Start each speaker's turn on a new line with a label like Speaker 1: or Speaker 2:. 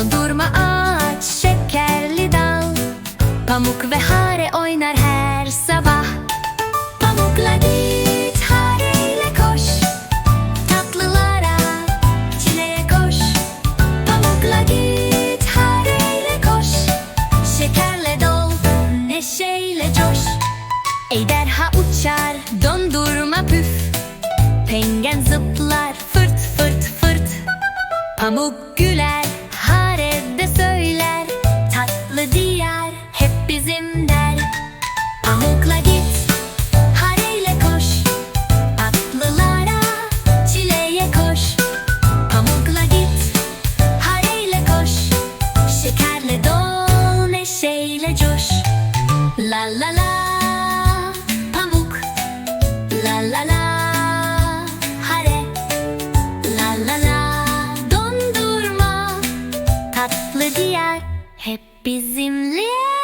Speaker 1: Dondurma ağaç, şekerli dal. Pamuk ve hare oynar her sabah. Pamukla git, hareyle koş. Tatlılara, çileye koş. Pamukla git, hareyle koş. Şekerle dol, neşeyle coş. Ejderha uçar, dondurma püf. Pengen zıplar, fırt fırt fırt. Pamuk güler neşeyle coş. La la la Pamuk. La la la Hare. La la la Dondurma. Tatlı diyar Hep bizimle